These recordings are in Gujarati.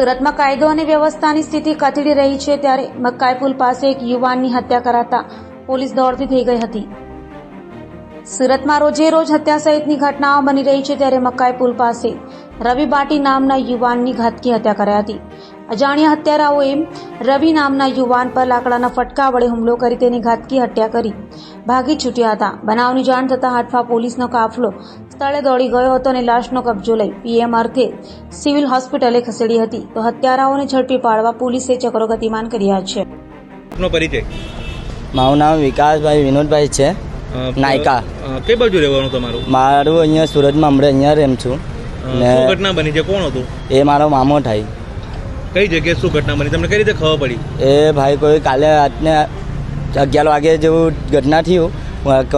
સુરતમાં કાયદો અને વ્યવસ્થાની સ્થિતિ કથળી રહી છે ત્યારે મક્કાઈ પુલ પાસે એક યુવાનની હત્યા કરાતા પોલીસ દોડતી થઈ ગઈ હતી. સુરતમાં રોજે રોજ હત્યા સહિતની ઘટનાઓ બની રહી છે ત્યારે મકાઈ પુલ પાસે રવિ બાટી નામના યુવાનની ઘાતકી હત્યા કરાઈ હતી. અજાણ્યા હત્યારાઓએ રવિ નામના યુવાન પર લાકડાના ફટકા વડે હુમલો કરી તેની ઘાતકી હત્યા કરી ભાગી છૂટ્યા હતા. બનાવની જાણ થતાં હાટફા પોલીસનો કાફલો સ્થળે દોડી ગયો હતો અને લાશનો કબજો લઈ પીએમ અર્થે સિવિલ હોસ્પિટલે ખસેડી હતી. તો હત્યારાઓને ઝડપી પાડવા પોલીસે ચક્રો ગતિમાન કર્યા છે. આપનો પરિચય? મારું નામ વિકાસભાઈ વિનોદભાઈ છે. નાયકા. કઈ બાજુ રહેવાનું તમારું? મારું અહીંયા સુરતમાં હમણાં અહીંયા રેમ છું. ને ઘટના બની છે? કોણ હતું? એ મારો મામો થાય. કઈ જગ્યાએ શું ઘટના બની? તમને કઈ રીતે ખબર પડી? એ ભાઈ કોઈ કાલે રાતને અગિયાર વાગે જેવું ઘટના થયું.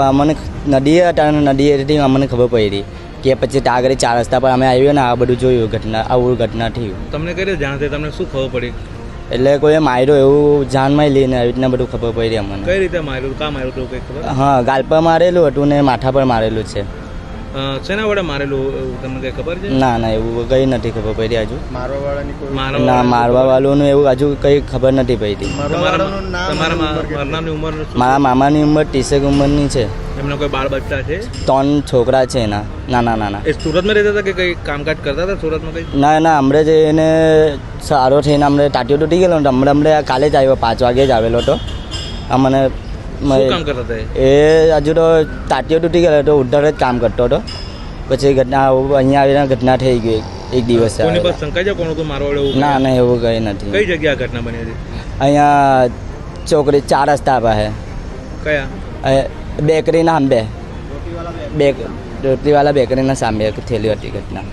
અમને નદીએ હતા નદી હતી અમને ખબર પડી કે પછી ત્યાં આગળ ચાર રસ્તા પર અમે આવ્યો ને આ બધું જોયું ઘટના આવું ઘટના થયું તમને કઈ જાણ થઈ? તમને શું ખબર પડી? એટલે કોઈએ માર્યો એવું જાનમાં લઈને આવી રીતના બધું ખબર પડી અમને. કઈ રીતે માર્યું? કા માર્યું હતું કઈ ખબર? હા ગાલ પર મારેલું હતું ને માથા પર મારેલું છે. શેના વડે મારેલું? એવું તમને કઈ ખબર છે? ના ના એવું કઈ નથી ખબર પડી હજુ. મારવા ના મારવા વાળુંનું એવું હજુ કંઈ ખબર નથી પડી તમારા મામાની ઉંમર ત્રીસેક ઉંમરની છે. એમના કોઈ બાળ બચ્ચા છે? ત્રણ છોકરા છે એના નાના નાના. એ સુરતમાં રહેતા હતા કે કંઈ કામકાજ કરતા હતા? સુરતમાં કંઈ? ના ના હમણાં જે એને સારો થઈને હમણાં ટાટીઓ તૂટી ગયેલો હમણાં હમણાં કાલે જ આવ્યો પાંચ વાગે જ આવેલો હતો આ મને કામ કરતા હતા એ? હજુ તો ટાટીઓ તૂટી ગયેલો તો ઉધર જ કામ કરતો હતો. પછી ઘટના અહીંયા આવીને ઘટના થઈ ગઈ એક દિવસ હતું ના ના એવું કંઈ કઈ નથી જગ્યા ઘટના બની હતી? અહીંયા છોકરી ચાર રસ્તા પાસે. કયા? બેકરીના સામે બેક રોટલીવાલા બેકરીના સામે થયેલી હતી ઘટના.